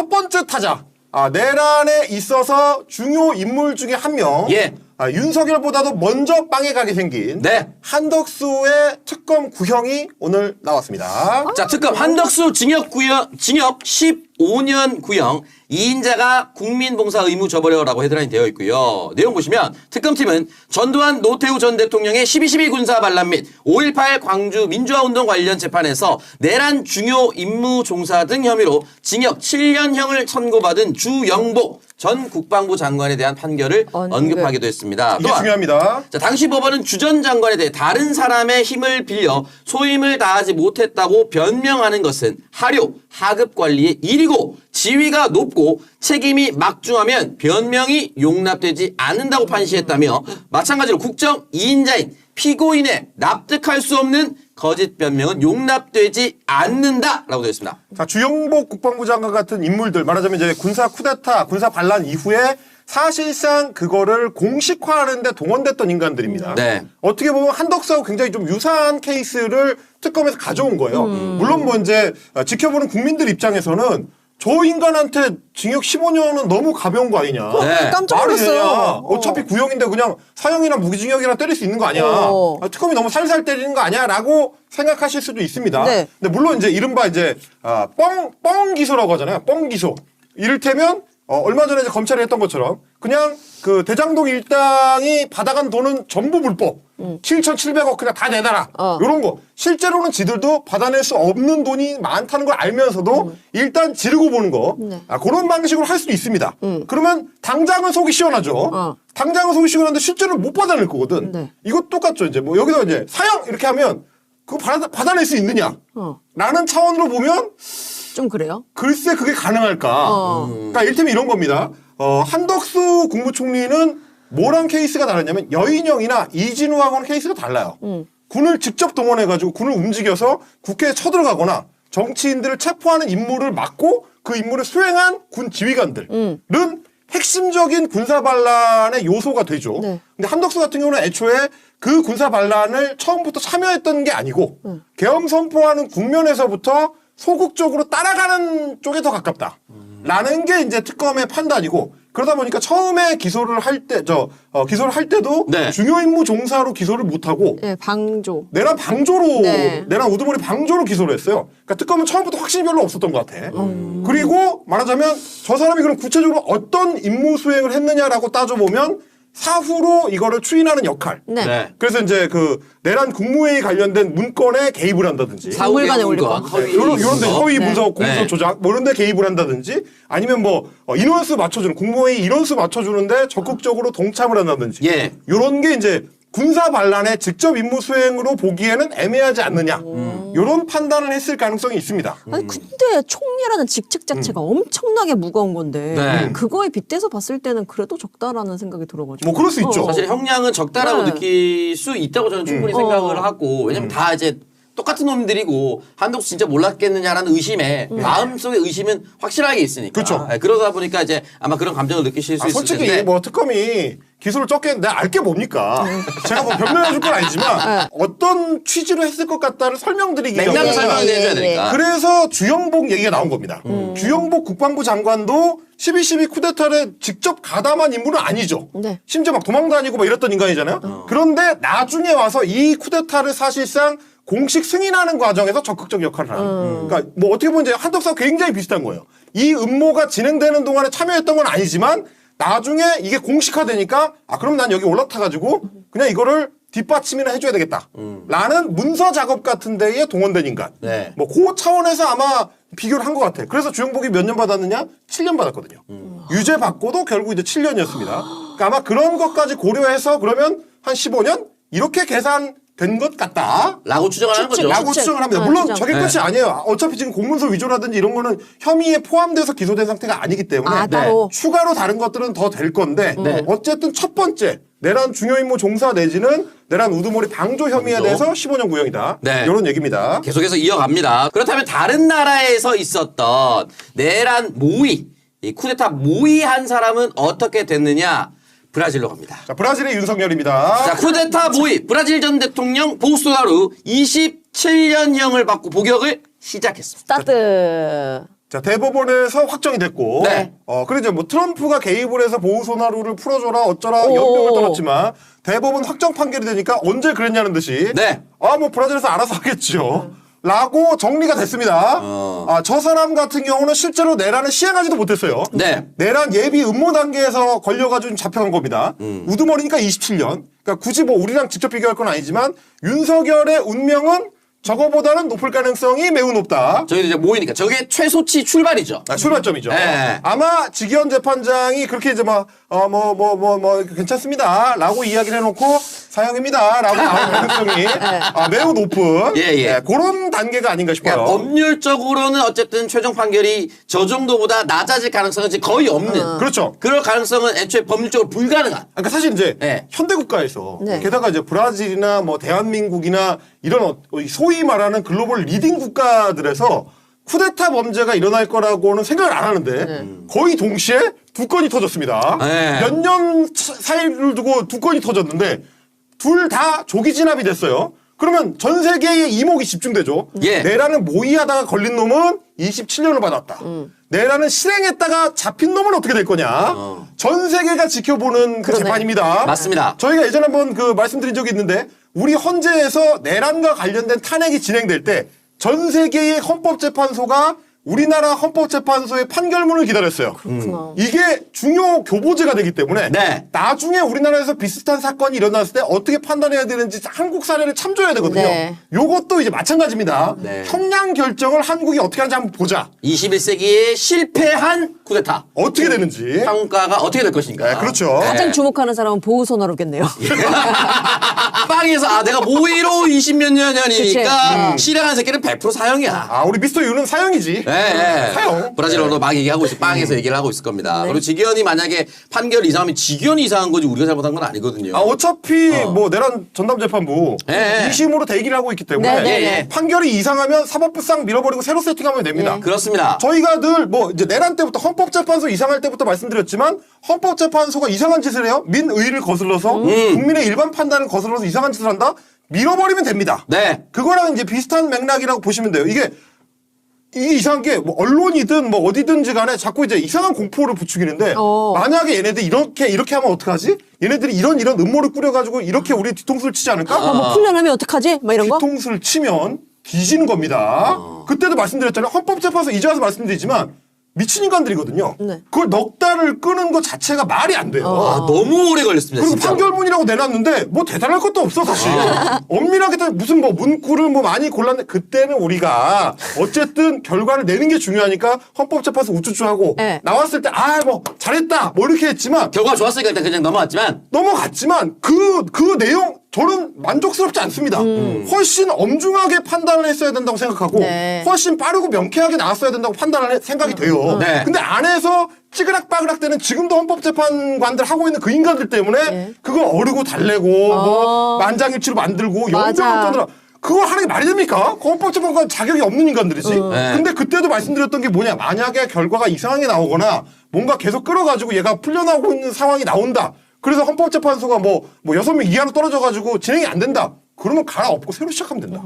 첫 번째 타자. 아, 내란에 있어서 중요 인물 중에 한 명. 예. 아, 윤석열보다도 먼저 빵에 가게 생긴 네. 한덕수의 특검 구형이 오늘 나왔습니다. 자, 특검 한덕수 징역 구형, 징역 15년 구형, 2인자가 국민봉사 의무 저버려라고 헤드라인 되어 있고요. 내용 보시면 특검팀은 전두환 노태우 전 대통령의 12.12 군사 반란 및 5.18 광주 민주화운동 관련 재판에서 내란 중요 임무 종사 등 혐의로 징역 7년형을 선고받은 주영복 전 국방부 장관에 대한 판결을 언급. 언급하기도 했습니다. 이게 또한 중요합니다. 자, 당시 법원은 주 전 장관에 대해 다른 사람의 힘을 빌려 소임을 다하지 못했다고 변명하는 것은 하료, 하급 관리의 일이고 지위가 높고 책임이 막중하면 변명이 용납되지 않는다고 판시했다며 마찬가지로 국정 2인자인 피고인의 납득할 수 없는 거짓 변명은 용납되지 않는다라고 되어 있습니다. 자, 주영복 국방부 장관 같은 인물들 말하자면 이제 군사 쿠데타, 군사 반란 이후에 사실상 그거를 공식화하는데 동원됐던 인간들입니다. 네. 어떻게 보면 한덕수하고 굉장히 좀 유사한 케이스를 특검에서 가져온 거예요. 음. 물론 뭐 이제 지켜보는 국민들 입장에서는 저 인간한테 징역 15년은 너무 가벼운 거 아니냐. 네. 깜짝 말이 되냐. 놀랐어요. 어차피 구형인데 그냥 사형이나 무기징역이나 때릴 수 있는 거 아니야. 어. 아, 특검이 너무 살살 때리는 거 아니야라고 생각하실 수도 있습니다. 네. 근데 물론 이제 이른바 이제 아, 뻥, 뻥 기소라고 하잖아요. 뻥 기소. 이를테면 어, 얼마 전에 이제 검찰이 했던 것처럼 그냥 그 대장동 일당이 받아간 돈은 전부 불법. 7,700억 그냥 다 내놔라. 어. 요런 거. 실제로는 지들도 받아낼 수 없는 돈이 많다는 걸 알면서도 일단 지르고 보는 거. 네. 아, 그런 방식으로 할 수도 있습니다. 그러면 당장은 속이 시원하죠. 어. 당장은 속이 시원한데 실제로는 못 받아낼 거거든. 네. 이거 똑같죠. 이제 뭐 여기서 이제 사형 이렇게 하면 그거 받아, 받아낼 수 있느냐? 어. 라는 차원으로 보면 좀 그래요? 글쎄 그게 가능할까? 어. 그러니까 이를테면 이런 겁니다. 어, 한덕수 국무총리는 뭐랑 케이스가 다르냐면 여인영이나 이진우하고는 케이스가 달라요. 군을 직접 동원해가지고 군을 움직여서 국회에 쳐들어가거나 정치인들을 체포하는 임무를 맡고 그 임무를 수행한 군 지휘관들은 핵심적인 군사 반란의 요소가 되죠. 네. 근데 한덕수 같은 경우는 애초에 그 군사 반란을 처음부터 참여했던 게 아니고 계엄 선포하는 국면에서부터 소극적으로 따라가는 쪽에 더 가깝다. 라는 게 이제 특검의 판단이고 그러다 보니까 처음에 기소를 할 때 저 어, 기소를 할 때도 네. 중요 임무 종사로 기소를 못 하고 예, 방조. 내란 방조로 네. 내란 우두머리 방조로 기소를 했어요. 그러니까 특검은 처음부터 확신이 별로 없었던 것 같아. 음. 그리고 말하자면 저 사람이 그럼 구체적으로 어떤 임무 수행을 했느냐라고 따져 보면 사후로 이거를 추인하는 역할. 네. 네. 그래서 이제 그 내란 국무회의 관련된 문건에 개입을 한다든지. 박물관에 올릴 거. 이런 이런 데 문서. 허위 네. 문서 공소 네. 조작 뭐 이런 데 개입을 한다든지 아니면 뭐 어, 인원수 맞춰주는 국무회의 인원수 맞춰주는데 적극적으로 동참을 한다든지 예. 이런 게 이제 군사 반란의 직접 임무 수행으로 보기에는 애매하지 않느냐 이런 판단을 했을 가능성이 있습니다. 아니 근데 총리라는 직책 자체가 엄청나게 무거운 건데 네. 그거에 빗대서 봤을 때는 그래도 적다라는 생각이 들어가지고. 뭐 그럴 수 있죠. 사실 형량은 적다라고 네. 느낄 수 있다고 저는 충분히 음. 생각을 어. 하고 왜냐면 다 이제 똑같은 놈들이고 한독수 진짜 몰랐겠느냐라는 의심에 음. 마음속에 의심은 확실하게 있으니까 그쵸. 예, 그러다 보니까 이제 아마 그런 감정을 느끼실 수 아, 있을 솔직히 텐데 뭐 특검이 기소를 적게 내가 알게 뭡니까? 제가 뭐 변명해 줄 건 아니지만 어떤 취지로 했을 것 같다를 설명드리기 맥락을 위해서 설명을 예, 해줘야 예, 되니까 그래서 주영복 얘기가 나온 겁니다. 주영복 국방부 장관도 12.12 쿠데타를 직접 가담한 인물은 아니죠. 네. 심지어 막 도망 다니고 막 이랬던 인간이잖아요. 그런데 나중에 와서 이 쿠데타를 사실상 공식 승인하는 과정에서 적극적 역할을 하는. 그러니까 뭐 어떻게 보면 이제 한덕수와 굉장히 비슷한 거예요. 이 음모가 진행되는 동안에 참여했던 건 아니지만 나중에 이게 공식화되니까 아 그럼 난 여기 올라타가지고 그냥 이거를 뒷받침이나 해줘야 되겠다. 라는 문서 작업 같은 데에 동원된 인간. 네. 뭐 그 차원에서 아마 비교를 한 것 같아. 그래서 주영복이 몇 년 받았느냐? 7년 받았거든요. 유죄 받고도 결국 이제 7년이었습니다. 그러니까 아마 그런 것까지 고려해서 그러면 한 15년 이렇게 계산 된 것 같다. 라고 추정하는 거죠. 추측. 라고 추정을 합니다. 아, 물론 추정. 저게 네. 끝이 아니에요. 어차피 지금 공문서 위조라든지 이런 거는 혐의에 포함돼서 기소된 상태가 아니기 때문에 아, 따로. 추가로 다른 것들은 더 될 건데 네. 어쨌든 첫 번째 내란 중요임무 종사 내지는 내란 우두머리 방조 혐의에 방조. 대해서 15년 구형이다. 네. 이런 얘기입니다. 계속해서 이어갑니다. 그렇다면 다른 나라에서 있었던 내란 모의, 이 쿠데타 모의한 사람은 어떻게 됐느냐? 브라질로 갑니다. 자, 브라질의 윤석열입니다. 자, 쿠데타 모의, 브라질 전 대통령 보스토나루 27년형을 받고 복역을 시작했습니다. 스타트. 자, 대법원에서 확정이 됐고. 네. 어, 그리고 뭐 트럼프가 개입을 해서 보호소나루를 풀어줘라, 어쩌라, 오. 연명을 떨었지만 대법원 확정 판결이 되니까 언제 그랬냐는 듯이. 네. 아, 뭐 브라질에서 알아서 하겠죠. 라고 정리가 됐습니다. 어. 아, 저 사람 같은 경우는 실제로 내란을 시행하지도 못했어요. 네. 내란 예비 음모 단계에서 걸려가지고 잡혀간 겁니다. 음. 우두머리니까 27년. 그러니까 굳이 뭐 우리랑 직접 비교할 건 아니지만 윤석열의 운명은 저거보다는 높을 가능성이 매우 높다. 저희도 이제 모이니까 저게 최소치 출발이죠. 아, 출발점이죠. 네. 아마 직위원 재판장이 그렇게 이제 막, 어, 뭐, 뭐, 뭐, 뭐, 괜찮습니다. 라고 이야기를 해놓고 사형입니다. 라고 나올 가능성이 아, 매우 높은. 예, 예. 네, 그런 단계가 아닌가 싶어요. 그러니까 법률적으로는 어쨌든 최종 판결이 저 정도보다 낮아질 가능성은 거의 없는. 그렇죠. 그럴 가능성은 애초에 법률적으로 불가능한. 그러니까 사실 이제 네. 현대 국가에서 네. 게다가 이제 브라질이나 뭐 대한민국이나 이런 어- 소위 말하는 글로벌 리딩 국가들에서 쿠데타 범죄가 일어날 거라고는 생각을 안 하는데 거의 동시에 두 건이 터졌습니다. 네. 몇 년 사이를 두고 두 건이 터졌는데 둘 다 조기 진압이 됐어요. 그러면 전 세계의 이목이 집중되죠. 예. 내란을 모의하다가 걸린 놈은 27년을 받았다. 내란을 실행했다가 잡힌 놈은 어떻게 될 거냐. 전 세계가 지켜보는 그 그러네. 재판입니다. 맞습니다. 저희가 예전에 한번 그 말씀드린 적이 있는데 우리 헌재에서 내란과 관련된 탄핵이 진행될 때 전 세계의 헌법재판소가 우리나라 헌법재판소의 판결문을 기다렸어요. 그렇구나. 이게 중요 교보제가 되기 때문에 네. 나중에 우리나라에서 비슷한 사건이 일어났을 때 어떻게 판단해야 되는지 한국 사례를 참조해야 되거든요. 네. 요것도 이제 마찬가지입니다. 네. 형량 결정을 한국이 어떻게 하는지 한번 보자. 21세기에 실패한 쿠데타. 어떻게 되는지. 평가가 어떻게 될 것인가. 네, 그렇죠. 가장 주목하는 사람은 보호소나루겠네요. 빵에서 아 내가 모의로 20몇 년이니까 그치. 실행한 새끼는 100% 사형이야. 아, 우리 미스터 유는 사형이지. 네, 네. 사형. 브라질어로 막 얘기하고 있어. 빵에서 얘기를 하고 있을 겁니다. 네. 그리고 직위원이 만약에 판결 이상하면 직위원이 이상한 거지 우리가 잘못한 건 아니거든요. 아, 어차피 뭐 내란 전담 재판부 예, 예. 2심으로 대기를 하고 있기 때문에 네, 네, 예, 네. 예. 판결이 이상하면 사법부 싹 밀어버리고 새로 세팅하면 됩니다. 예. 그렇습니다. 저희가 늘 뭐 이제 내란 때부터 헌법재판소 이상할 때부터 말씀드렸지만 헌법재판소가 이상한 짓을 해요. 민의를 거슬러서 음. 국민의 일반 판단을 거슬러서 이상한 짓을 한다. 밀어버리면 됩니다. 네. 그거랑 이제 비슷한 맥락이라고 보시면 돼요. 이게 이게 이상한 게 뭐 언론이든 뭐 어디든지 간에 자꾸 이제 이상한 공포를 부추기는데 어. 만약에 얘네들 이렇게 이렇게 하면 어떡하지? 얘네들이 이런 이런 음모를 꾸려가지고 이렇게 우리 뒤통수를 치지 않을까? 아, 뭐 풀려나면 어떡하지? 막 이런 거? 뒤통수를 치면 뒤지는 겁니다. 그때도 말씀드렸잖아요. 헌법재판소 이제 와서 말씀드리지만 미친 인간들이거든요. 네. 그걸 넉 달을 끄는 것 자체가 말이 안 돼요. 아, 너무 오래 걸렸습니다. 그리고 진짜. 판결문이라고 내놨는데 뭐 대단할 것도 없어 사실. 엄밀하게 따- 무슨 뭐 문구를 뭐 많이 골랐는데 그때는 우리가 어쨌든 결과를 내는 게 중요하니까 헌법재판소 우쭈쭈하고 네. 나왔을 때 아 뭐 잘했다 뭐 이렇게 했지만 결과가 좋았으니까 일단 그냥 넘어갔지만 넘어갔지만 그, 그 내용 저는 만족스럽지 않습니다. 훨씬 엄중하게 판단을 했어야 된다고 생각하고 네. 훨씬 빠르고 명쾌하게 나왔어야 된다고 판단을 해- 생각이 돼요. 네. 근데 안에서 찌그락빠그락 되는 지금도 헌법재판관들 하고 있는 그 인간들 때문에 네. 그걸 어르고 달래고 뭐 만장일치로 만들고. 연병을 떠들어 그걸 하는 게 말이 됩니까? 그 헌법재판관 자격이 없는 인간들이지. 네. 근데 그때도 말씀드렸던 게 뭐냐. 만약에 결과가 이상하게 나오거나 뭔가 계속 끌어가지고 얘가 풀려나오고 있는 상황이 나온다. 그래서 헌법재판소가 뭐, 뭐 여섯 명 이하로 떨어져가지고 진행이 안 된다. 그러면 갈아엎고 새로 시작하면 된다.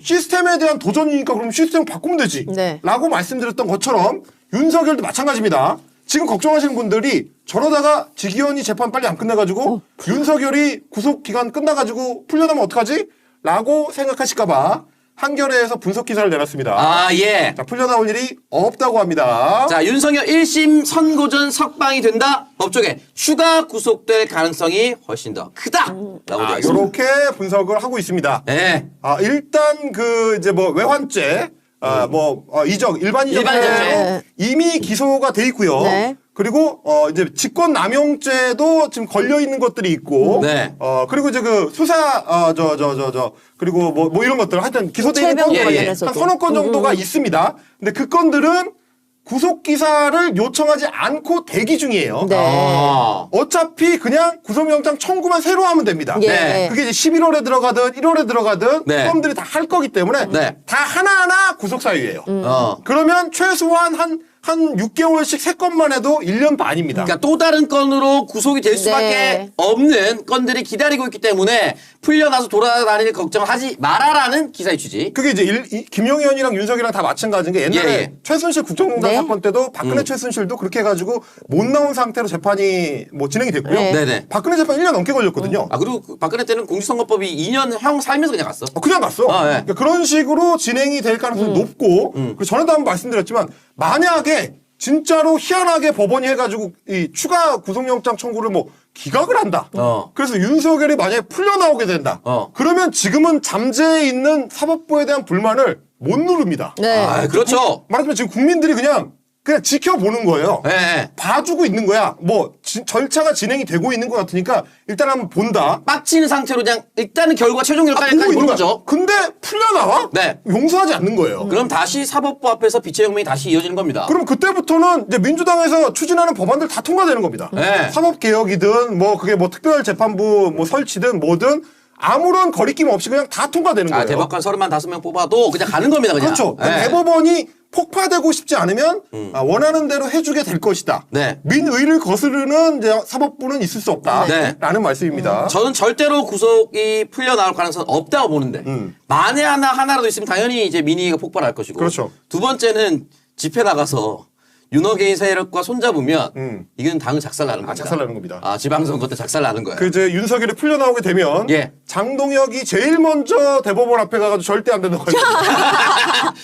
시스템에 대한 도전이니까 그럼 시스템 바꾸면 되지. 네. 라고 말씀드렸던 것처럼 윤석열도 마찬가지입니다. 지금 걱정하시는 분들이 저러다가 직위원이 재판 빨리 안 끝내가지고 윤석열이 구속 기간 끝나가지고 풀려나면 어떡하지? 라고 생각하실까봐 한겨레에서 분석 기사를 내놨습니다. 아 예. 자, 풀려나올 일이 없다고 합니다. 자 윤석열 1심 선고 전 석방이 된다. 법조계 추가 구속될 가능성이 훨씬 더 크다라고 되어 아, 있습니다. 요렇게 분석을 하고 있습니다. 네. 아, 일단 그 이제 뭐 외환죄, 아, 뭐 어, 이적 일반 이적 일반 이적죄. 이미 기소가 돼 있고요. 네. 그리고 어 이제 직권 남용죄도 지금 걸려 있는 것들이 있고, 네. 어 그리고 이제 그 수사 어 저 저 저 저 그리고 뭐 뭐 이런 것들 하여튼 기소돼 있는 최병 건들이 관련해서도. 한 서너 건 정도가 있습니다. 근데 그 건들은 구속 기사를 요청하지 않고 대기 중이에요. 네. 어. 어차피 그냥 구속영장 청구만 새로 하면 됩니다. 예. 네. 그게 이제 11월에 들어가든 1월에 들어가든 네. 사람들이 다 할 거기 때문에 네. 다 하나하나 구속 사유예요. 음. 어. 그러면 최소한 한 한 6개월씩 세 건만 해도 1년 반입니다. 그러니까 또 다른 건으로 구속이 될 수밖에 네. 없는 건들이 기다리고 있기 때문에 풀려나서 돌아다닐 걱정을 하지 말아라는 기사의 취지. 그게 이제 일, 이, 김용현이랑 윤석이랑 다 마찬가지인 게 옛날에 예, 예. 최순실 국정농단 네. 사건 때도 박근혜 음. 최순실도 그렇게 해가지고 못 나온 상태로 재판이 뭐 진행이 됐고요. 네. 네네. 박근혜 재판 1년 넘게 걸렸거든요. 아 그리고 그 박근혜 때는 공직선거법이 2년 형 살면서 그냥 갔어. 어, 그냥 갔어. 아, 예. 그러니까 그런 식으로 진행이 될 가능성이 높고, 그리고 전에도 한번 말씀드렸지만, 만약에 진짜로 희한하게 법원이 해가지고 이 추가 구속영장 청구를 뭐 기각을 한다. 어. 그래서 윤석열이 만약에 풀려 나오게 된다. 어. 그러면 지금은 잠재해 있는 사법부에 대한 불만을 못 누릅니다. 네. 아 그렇죠. 말하자면 지금 국민들이 그냥 그냥 지켜보는 거예요. 예. 네. 봐주고 있는 거야. 뭐 지- 절차가 진행이 되고 있는 것 같으니까 일단 한번 본다. 빡치는 상태로 그냥 일단은 결과 최종 아, 결과까지 있는 보는. 거죠. 근데 풀려 나와? 네. 용서하지 않는 거예요. 그럼 다시 사법부 앞에서 빛의 혁명이 다시 이어지는 겁니다. 그럼 그때부터는 이제 민주당에서 추진하는 법안들 다 통과되는 겁니다. 네. 사법 개혁이든 뭐 그게 뭐 특별 재판부 뭐 설치든 뭐든 아무런 거리낌 없이 그냥 다 통과되는 아, 거예요. 대법관 35명 뽑아도 그냥 가는 겁니다, 그냥. 그렇죠. 예. 대법원이 폭파되고 싶지 않으면 아, 원하는 대로 해주게 될 것이다. 음. 네. 민의를 거스르는 이제 사법부는 있을 수 없다. 네. 라는 말씀입니다. 저는 절대로 구속이 풀려 나올 가능성은 없다고 보는데 음. 만에 하나 하나라도 있으면 당연히 이제 민의가 폭발할 것이고 그렇죠. 두 번째는 집회 나가서 윤호개인 세력과 손잡으면 음. 이건 당은 작살나는 겁니다. 작살나는 겁니다. 아 지방선거 때 작살나는 거예요. 그 이제 윤석열이 풀려 나오게 되면 예. 장동혁이 제일 먼저 대법원 앞에 가가지고 절대 안 된다고.